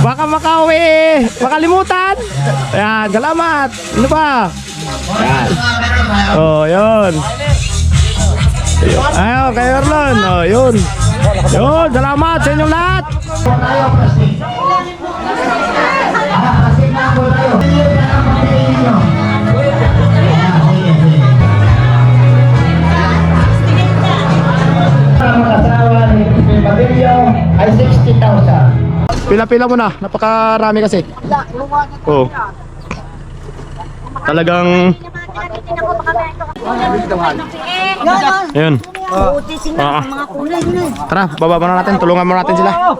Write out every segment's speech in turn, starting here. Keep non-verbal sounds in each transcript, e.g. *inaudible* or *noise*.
Baka makauwi. Makalimutan. Ayan, salamat. Ano ba? Ayan. Oh, yun. Ayaw, kay Erlon. Oh, yun. Yun, salamat sa inyong lahat. Mag-asawa ni Pabelio ay 60,000. Pila-pila mo na. Napakarami kasi. Oh. Talagang Ayun. Ah. na na. Tara, baba muna natin. Tulungan muna natin sila. Ano?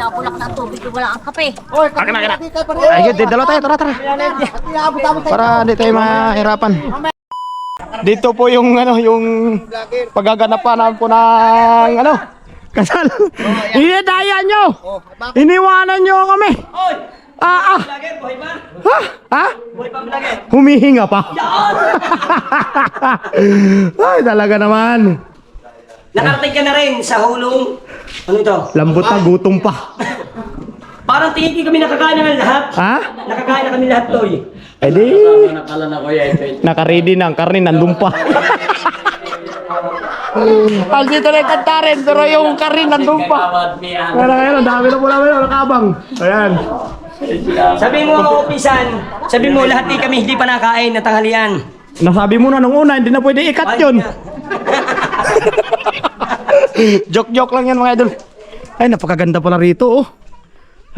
Napulak ng tubig, wala ang kape. Akin na, akin na. Ay, yun, dalawa tayo. Tara, tara. Para hindi tayo mahirapan. Dito po yung ano, yung paggaganapan po ng ano, kasal. Inidaya nyo! Iniwanan nyo kami! Ah, ah! Ha? Ha? Humihinga pa? *laughs* Ay, talaga naman. Nakarating ka na rin sa hulong, ano ito? Lambot na, gutom pa. *laughs* Parang tingin ko kami nakakain na lahat. Ha? Nakakain na kami lahat, Toy. Eh di, nakaready na ang karne, nandun pa. *laughs* Al dito na yung kanta rin, pero yung karne nandun pa. Kaya ngayon, ang dami na po namin, nakabang. Ayan. Sabi mo mga opisan, sabi mo lahat di kami hindi pa nakain na tanghalian. Nasabi mo na nung una, hindi na pwede ikat yun. Joke-joke *laughs* lang yan mga idol. Ay, napakaganda pala rito, oh.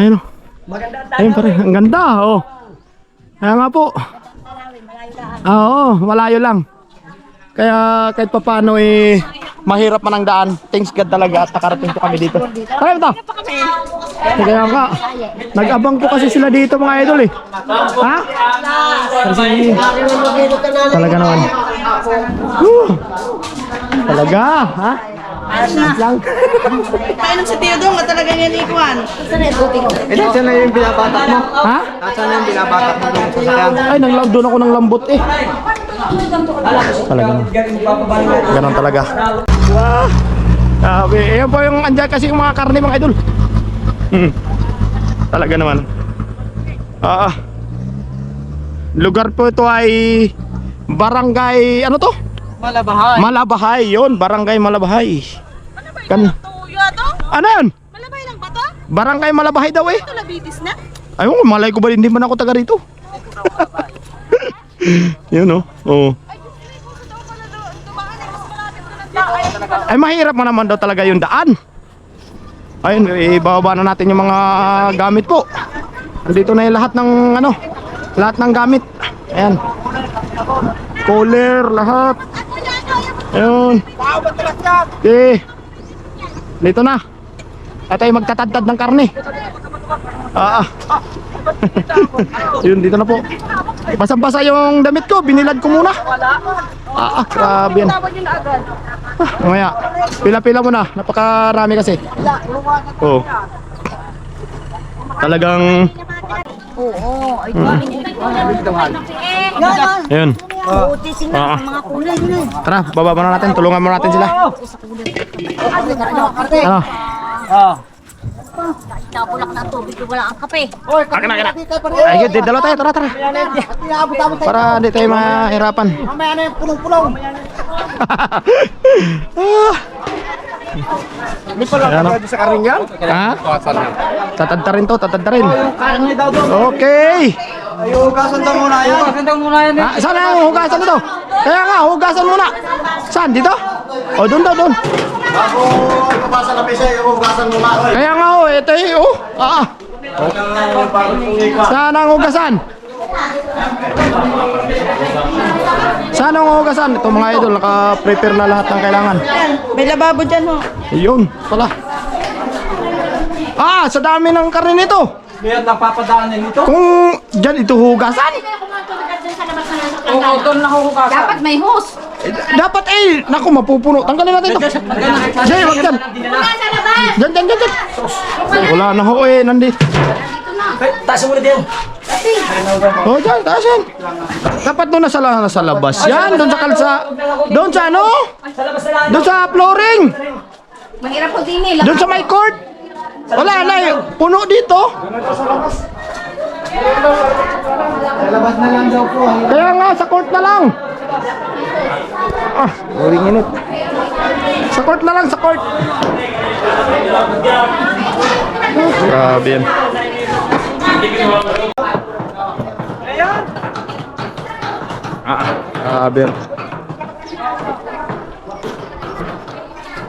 Ayun, oh. Maganda ang Ayun pare, ang ganda, oh. Kaya nga po. Ah, Oo, malayo lang. Kaya kahit papano eh, mahirap man ang daan. Thanks God talaga at nakarating po kami dito. Kaya ba to? Kaya nga, nag-abang po kasi sila dito mga idol eh. Ha? Kasi, talaga naman. Talaga, ha? Lang. Painom si Tio Dong at talaga yan ikuan. Eh, saan na yung binabatak mo? Ha? Saan na yung binabatak mo? Ay, nang doon ako ng lambot eh. Talaga. Ganon talaga. Ah, Sabi, ayan po yung andyan kasi yung mga karne mga idol. Hmm. Talaga naman. Ah. lugar po ito ay Barangay ano to? Malabahay. Malabahay, yon, Barangay Malabahay. Kan Tuyo to? Ano yun? Malabay lang ba to? Barangay Malabahay daw eh. Ito labitis na? Ayun, malay ko ba hindi man ako taga rito. *laughs* Yun oh. Oo. Ay mahirap mo naman daw talaga yung daan. Ayun, ibababa na natin yung mga gamit po. Dito na yung lahat ng ano, lahat ng gamit. Ayan. Cooler, lahat. Ayun. Okay. Dito na. At tayo magtatadtad ng karne. Ah. ah. *laughs* Yun, dito na po. Basang-basa yung damit ko, binilad ko muna. Ah, ah grabe yan. Ah, mamaya, pila-pila mo na. Napakarami kasi. Oo. Oh. Talagang, Oo, ay ayun. Ah. mga kulay. Tara, baba muna natin. Tulungan muna natin sila. Ano? Napulak ng tubig, wala ang kape. Akin na, akin dalawa tayo. Tara, tara. Para hindi tayo mahirapan. Mamaya na yung pulong-pulong. *laughs* May pala Ayan, oh. ka sa karing yan? Ha? Tatadta rin to, tatadta rin. Karne daw doon. Okay. Ay, hugasan daw muna yan. Hugasan daw muna yan. Ah, saan ang hugasan nito? Kaya nga, hugasan muna. Saan? Dito? O, doon daw, doon. Bago kapasa na pisa, hugasan muna. Kaya nga, oh, ito eh, oh. Ah, ah. Saan ang hugasan? Saan ang hugasan? Ito mga idol, naka-prepare na lahat ng kailangan. May lababo dyan ho. Ayun, pala. Ah, sa dami ng karne nito. Ngayon, napapadaan na nito. Kung dyan ito hugasan, Oo, doon na hugasan. Dapat may hose. eh, dapat eh, naku, mapupuno. Tanggalin natin ito. Diyan, wag dyan. Dyan, dyan, dyan, dyan. Wala na ho eh, nandito. Taas mo na din. Oh, dyan, taas yan. Dapat doon nasa, nasa labas yan, doon sa kalsa. Doon sa ano? Doon sa flooring. Mahirap po din nila. Doon sa may court. Wala na eh. Puno dito. Labas na lang daw po. Kaya nga, sa court na lang. Ah, uling init. Sa court na lang, sa court. Grabe yan. Ah, grabe yan.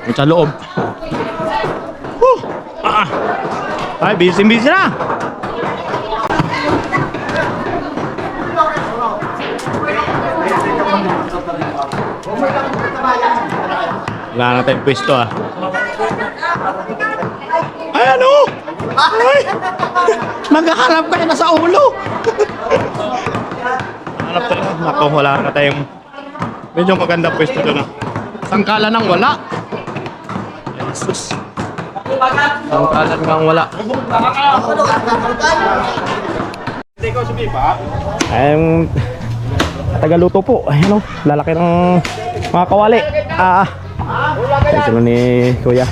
Yung Sa loob. Whew! Ah, ay, busy-busy na. Wala na tayong pwesto ah. Ay ano? Ay! Naghahanap kayo na sa ulo! Nako, wala na tayong medyo maganda pwesto doon ah. Sangkala ng wala. Jesus. Sangkalan ng wala. Ayun, Tagaluto po. Ayun o, lalaki ng mga kawali. Ah, ito na ni Kuya.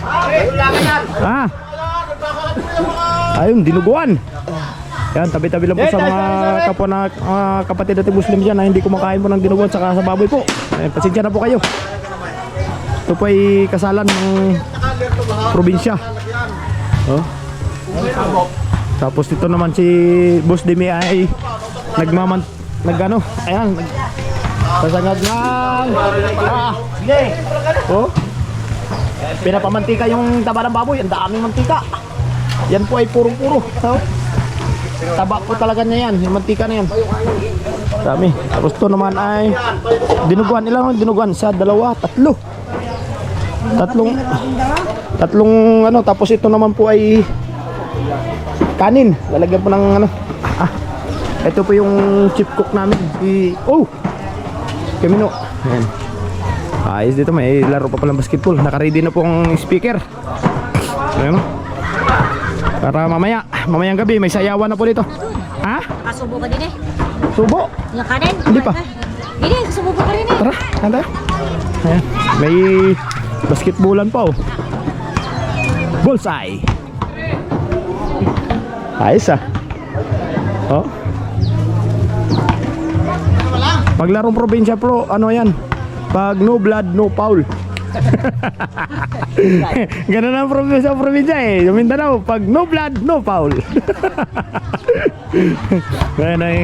Ah, ayun, dinuguan. Yan, tabi-tabi lang po sa mga kapwa na mga kapatid natin Muslim dyan na hindi kumakain po ng dinuguan saka sa baboy po. Eh, pasensya na po kayo. Ito po ay kasalan ng probinsya. Oh. Tapos dito naman si Boss Demi ay nagmaman nagano, ayan, nag Pasangag lang. Ah. Oh. Pinapamantika yung taba ng baboy, ang daming mantika. Yan po ay purong-puro. Oh. Taba po talaga niya yan, yung mantika na yan. Dami. Tapos to naman ay dinuguan, ilang dinuguan? Sa dalawa, tatlo. Tatlong tatlong ano, tapos ito naman po ay kanin. Lalagyan po ng ano. Ah, ito po yung chief cook namin. Si Oh. Camino. Ayan. Ayos dito may laro pa palang basketball. Naka-ready na po ang speaker. Ayan. Para mamaya, mamayang gabi may sayawan na po dito. Ha? Kasubo ka din eh. Subo. Yung kanin. Hindi pa. Hindi, kasubo ka rin eh. Tara, tanda. Ayan. May basketballan pa oh. Bullseye. Ayos ah. Oh. Paglarong probinsya pro, ano yan? Pag no blood, no foul. *laughs* *laughs* Ganun ang probinsya probinsya eh. Yung Mindanao, pag no blood, no foul. *laughs* Ayan ang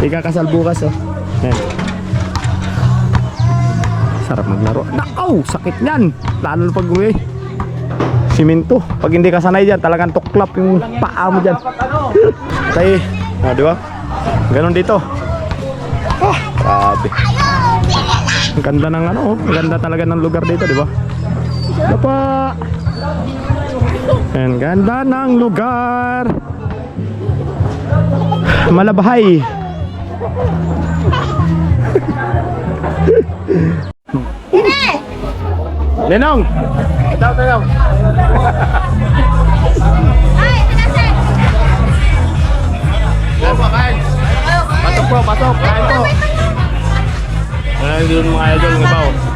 ikakasal bukas oh. Ayan. Sarap maglaro. Nakaw! Sakit niyan! Lalo na pag uwi. Siminto. Pag hindi ka sanay dyan, talagang tuklap yung paa mo dyan. *laughs* Tay, ah, di ba? Ganon dito. Ah, grabe. Ang ganda ng ano, oh. Ang ganda talaga ng lugar dito, di ba? Dapa. Ang ganda ng lugar. Malabahay. Lenong! *laughs* Ito, Lenong! Pasok po, pasok! Kain po! Ayan yun mga idol ng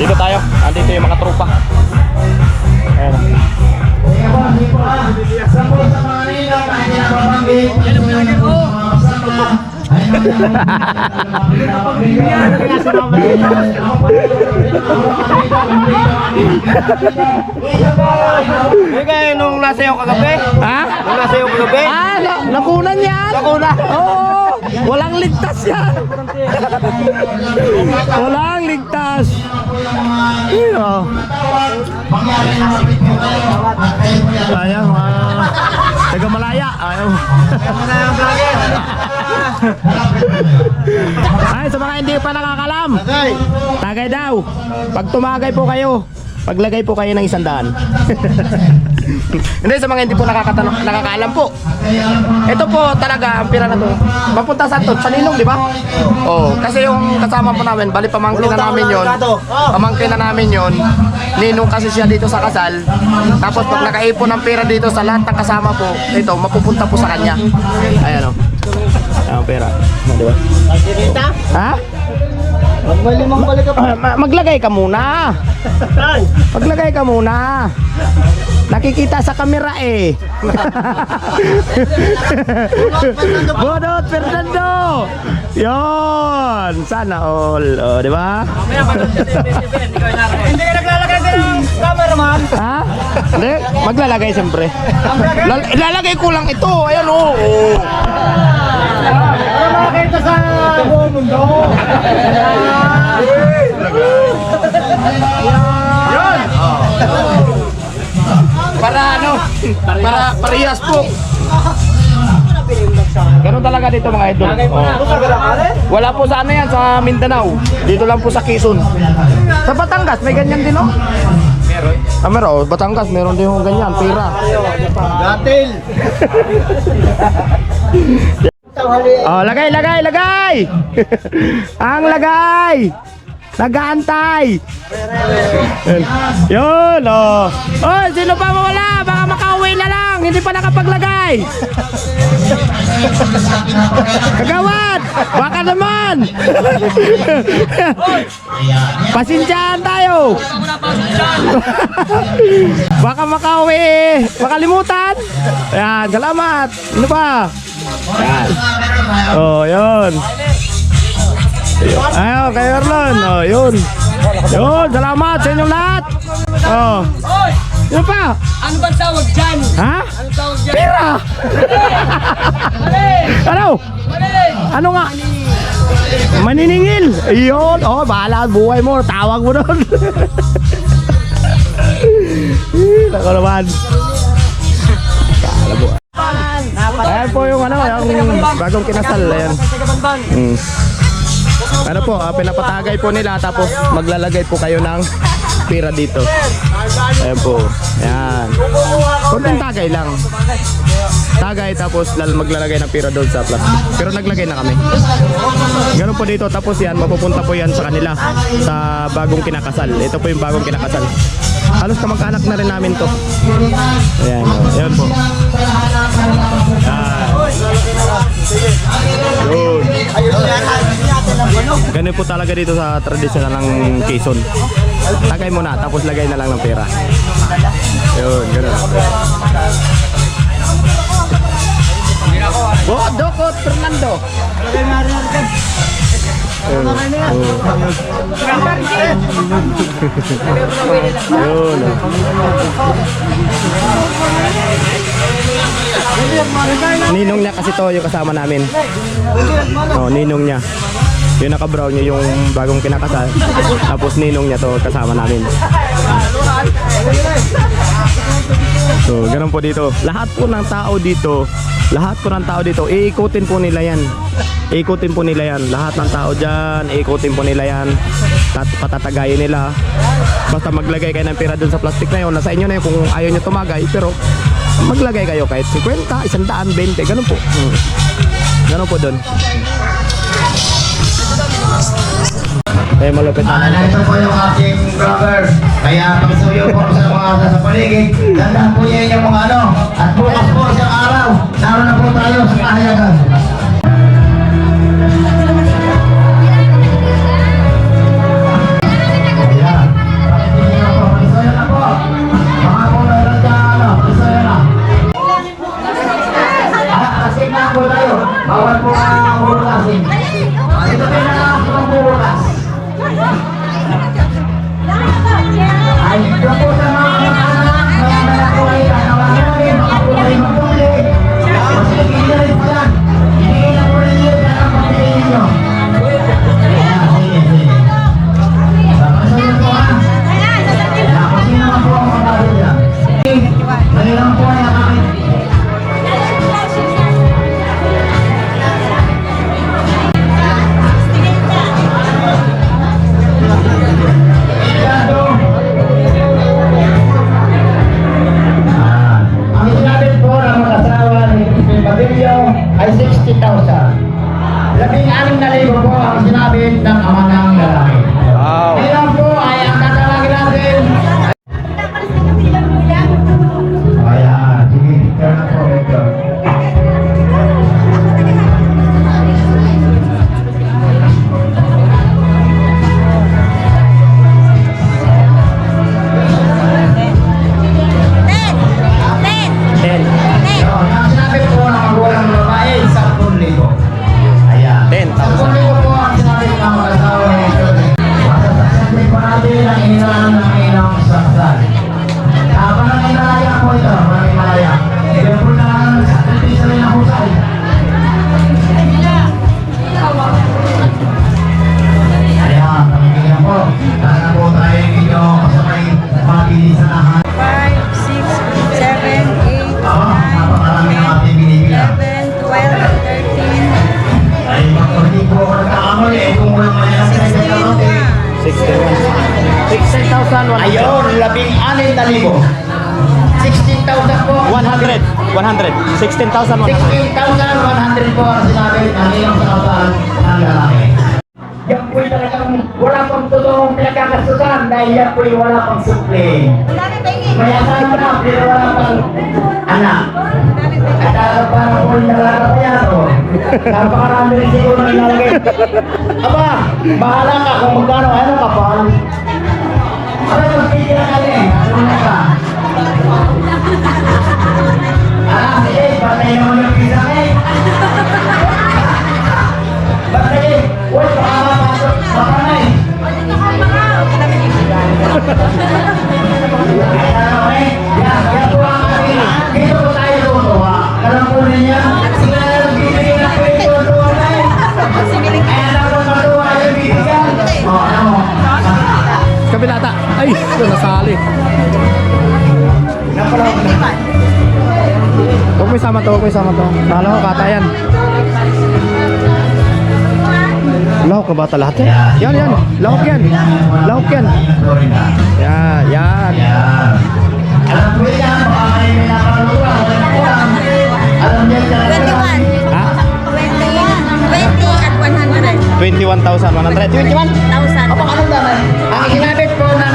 Dito tayo. Andito yung mga tropa. Ayan. Kayo nung nasa yung kagabi? Ha? Nung nasa yung kagabi? Ah, na nakunan yan. Nakunan? Oo. Walang ligtas yan. Walang ligtas. Iyo. Ayan, mga taga Malaya. Ayaw. Ay, sa mga hindi pa nakakalam. Tagay daw. Pag tumagay po kayo, Maglagay po kayo ng isang daan. *laughs* *laughs* hindi sa mga hindi po nakakatanong, nakakaalam po. Ito po talaga ang pira na to. Mapunta sa to, sa Ninong, di ba? Oo, kasi yung kasama po namin, bali pamangkin na namin yon. Pamangkin na namin yon. Ninong kasi siya dito sa kasal. Tapos pag nakaipon ng pera dito sa lahat ng kasama po, ito, mapupunta po sa kanya. Ayan o. Ayan ang pera. Di ba? Ha? Magmalimang balik ka Ah, ma- maglagay ka muna. *laughs* Maglagay ka muna. Nakikita sa kamera eh. *laughs* Bodot Fernando. Yon, sana all. Oh, di ba? Hindi ka naglalagay din ng cameraman. Ha? Hindi, maglalagay siyempre. Lal- ilalagay ko lang ito. Ayan oh. oh. Para makakita sa buong mundo. Yan. Para ano? Para parehas po. Ganun talaga dito mga idol. Oh. Wala po sa ano yan, sa Mindanao. Dito lang po sa Quezon. Sa Batangas, may ganyan din, no? Meron. Ah, meron. Oh, Batangas, meron din yung ganyan, pera. Gatil. *laughs* Oh, lagay, lagay, lagay! *laughs* Ang lagay! Nagaantay! Yun, oh. Oh, sino pa mawala? Baka makauwi na lang. Hindi pa nakapaglagay. Kagawad! Baka naman! Pasensyahan tayo! Baka makauwi. Makalimutan. Ayan, salamat. Ano ba? Yan. Oh, yun. Ayo, kay Erlon. Oh, yun. Yun, salamat sa inyong lahat. Oh. Yun pa. Ano bang tawag dyan? Ha? Ano tawag dyan? Pira! ano? Ano nga? Maniningil. Yun. Oh, bahala buhay mo. Tawag mo doon. Nako *laughs* naman. Ayan po yung ano, yung bagong kinasal. Ayan. Mm. Ano po, ah, pinapatagay po nila tapos maglalagay po kayo ng pira dito. Ayan po. Ayan. Konting tagay lang. Tagay tapos lal maglalagay ng pira doon sa plastic. Pero naglagay na kami. Ganun po dito. Tapos yan, mapupunta po yan sa kanila sa bagong kinakasal. Ito po yung bagong kinakasal. Halos kamag-anak na rin namin to. Ayan. oh. Ayan po. Ayan. Yun. Ganun po talaga dito sa traditional ng Quezon. Tagay mo na, tapos lagay na lang ng pera. Yun, ganun. Oh, Dokot Fernando. Yun. Oh. Yun. Ninong niya kasi to yung kasama namin. Oh, ninong niya. Yung naka-brown niya yung bagong kinakasal. Tapos ninong niya to kasama namin. So, ganun po dito. Lahat po ng tao dito, lahat po ng tao dito, iikutin po nila yan. Iikutin po nila yan. Lahat ng tao dyan, iikutin po nila yan. Tat patatagayin nila. Basta maglagay kayo ng pera dun sa plastic na yun. Nasa inyo na yun kung ayaw nyo tumagay. Pero maglagay kayo kahit 50, 100, 20, ganun po. Hmm. Ganun po dun. Eh, malupit na. Ah, ito po yung ating brother. Kaya pagsuyo po sa mga sa paligid, tandaan po niya yung mga ano. At bukas po isang araw, naroon na po tayo sa kahayagan. 40,000. 16,000 po. 100. 100. 16,100. 16,100 po ang sinabi ng ilang sakasan ng lalaki. Yan po'y talagang wala pang totoong pinagkakasukan dahil yan po'y wala pang na tingin. May asawa na, pero wala pang anak. At uh, parang po nalarap yan, o. Napakarami rin siguro na ilalagay. Aba, bahala ka kung magkano, ano ka pa? Ano yung titira ka rin? Ano na ka? Ah, sige, patay naman yung pisa eh. Patay, uy, baka mapasok, baka na eh. Ay, ano eh, mo isama to, huwag mo isama to. Kala ko kata yan. Lahok na bata lahat yan? Yan, yan. Lahok yan. Lahok yan. Yan, yan. Yan. Alam po yan, baka may may kulang. Alam niya siya. 21. Ha? 20. 20 at 100. 21,100. 21? 1,000. Apa ano naman? Ang ginamit po na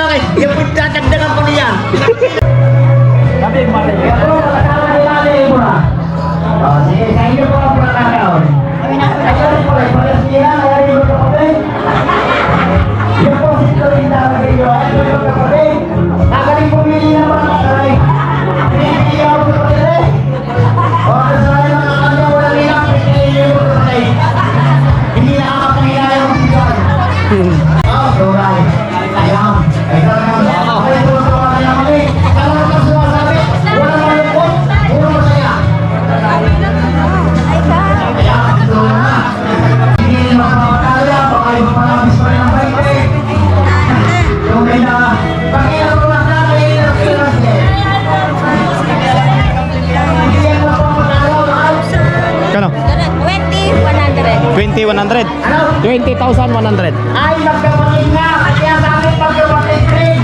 baka pag kayo, yung po tatagdagan po niyan. Ano? 20,100. Ay, magkapatid na, kaya sa akin magkapatid rin.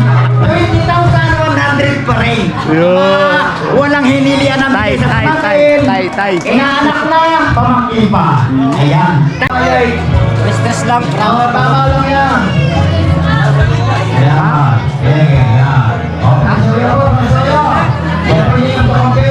20,100 pa rin. Ah, walang hinilian ng Tay, sa tay, tay, tay, tay. Inaanak na, pamangkin pa. Ayan. Ay, Business lang. Tama, tama lang yan. Ayan. Ayan, ayan. Oh, masuyo po, masuyo. Yan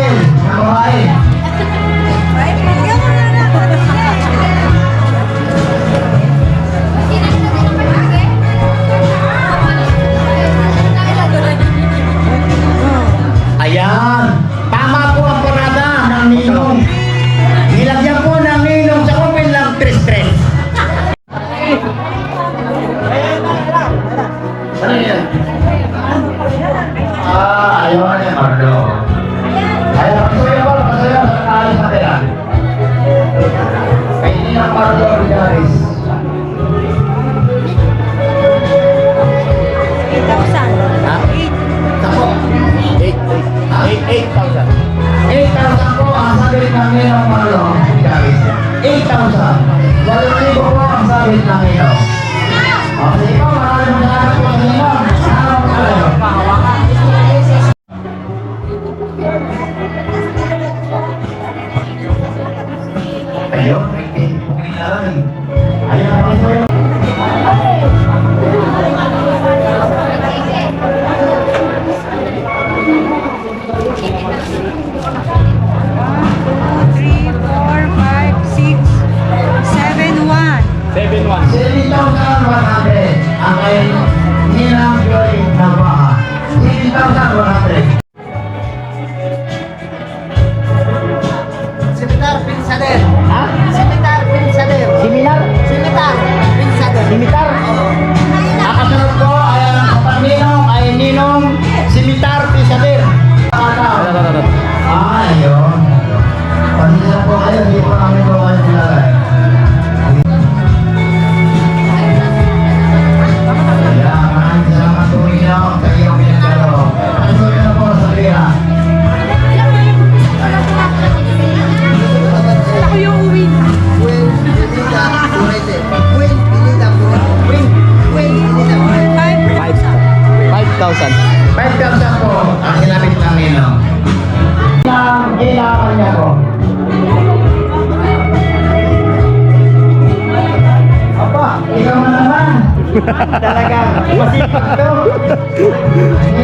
talaga. Masipag to.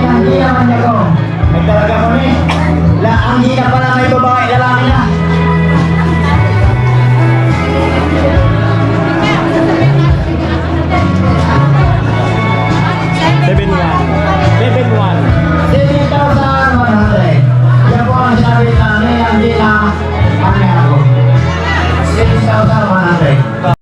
Hindi naman niya ko. Ay talaga mo. La, ang hirap pala may babae, lalaki na. Seven one. Seven one. Seven thousand one hundred. Yan po ang sabi namin, hindi na ang meron. Seven thousand one hundred.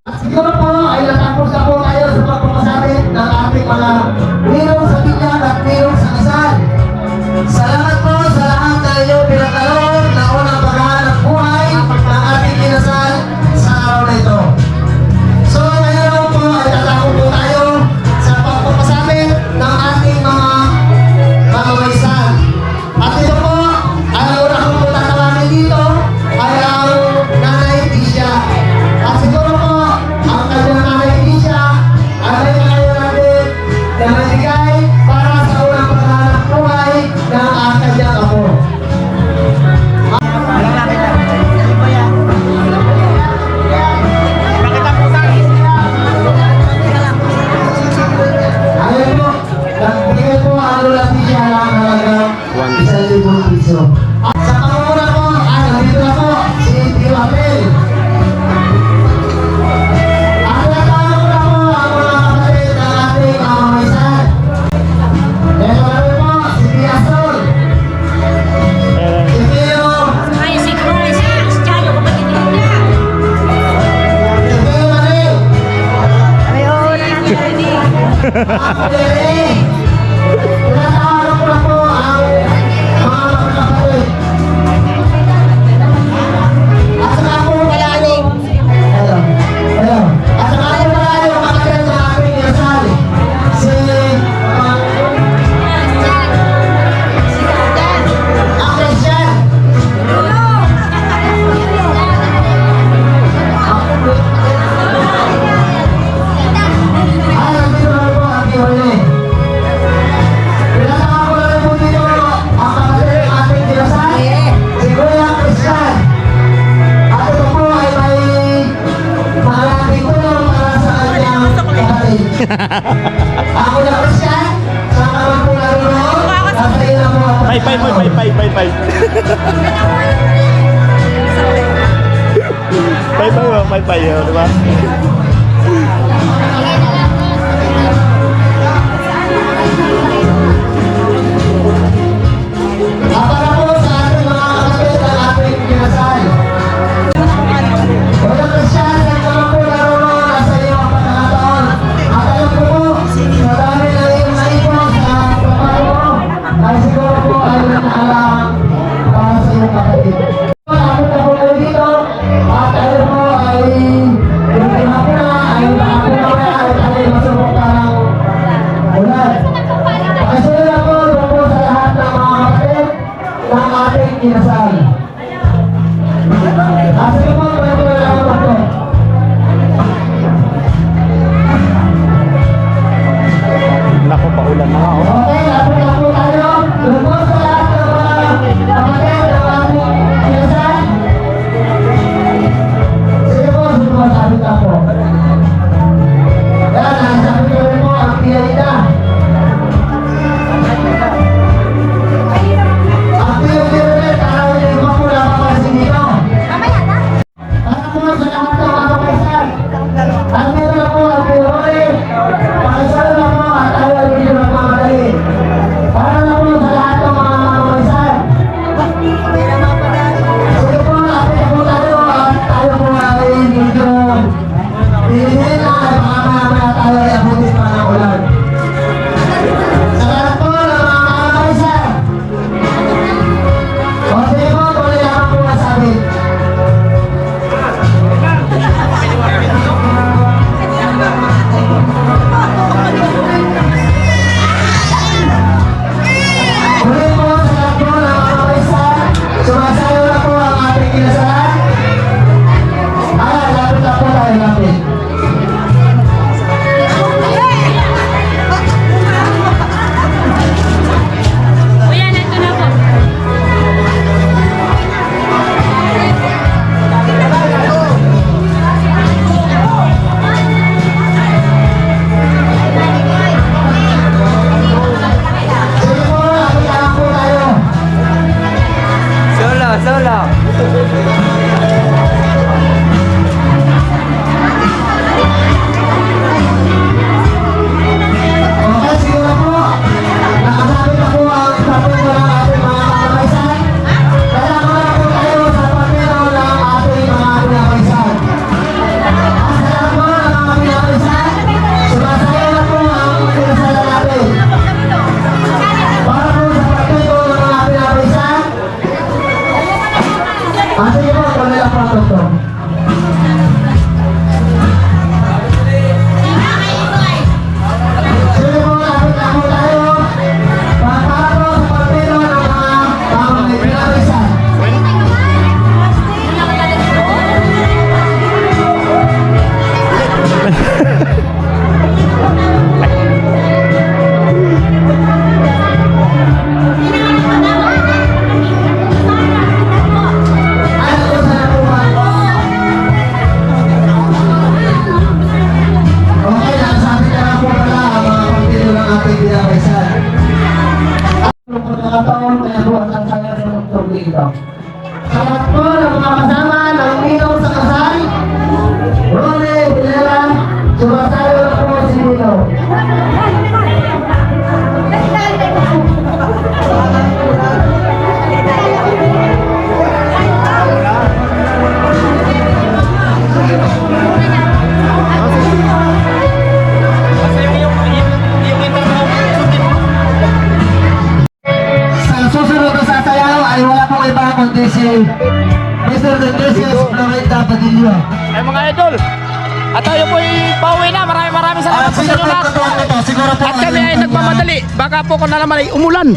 Po kung na naman ay umulan.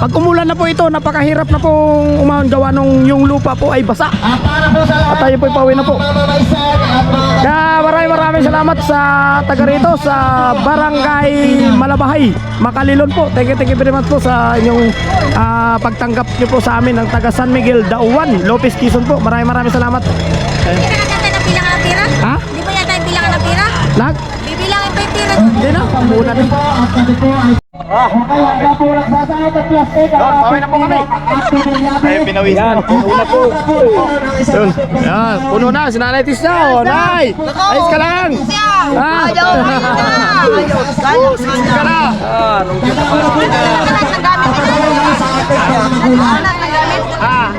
Pag umulan na po ito, napakahirap na pong umahon gawa nung yung lupa po ay basa. At tayo po pauwi na po. Kaya maraming maraming salamat sa taga rito sa Barangay Malabahay, Makalilon po. Thank you, thank you very much po sa inyong ah, pagtanggap niyo po sa amin ng taga San Miguel, Dauan, Lopez, Quezon po. Maraming maraming salamat. Hindi na natin na bilangan ng pira? Ha? Hindi ba yata yung bilangan ng pira? Lag? Bibilangin pa yung pira. Hindi na, muna din. Po Okay, hanggang po nagsasayot at plastic. Doon, pauwi na po kami. Ay, pinawisan. Puno na po. Yun. Yan, puno na. Si Nanay Tis na. Oh, Nay! Ayos ka lang. Ayaw, ayaw na. Ayos ka na. Anak ng gamit nila. Anak ng gamit. Ah,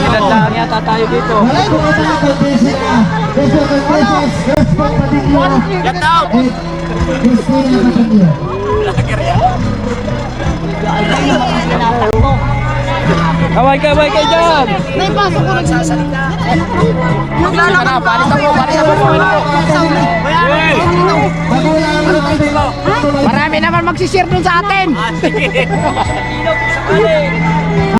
Ilan lang yata tayo dito. Get out. Kaway kaway kayo dyan! Ka na, palitan mo, palitan mo. Marami naman magsishare dun sa atin. *laughs*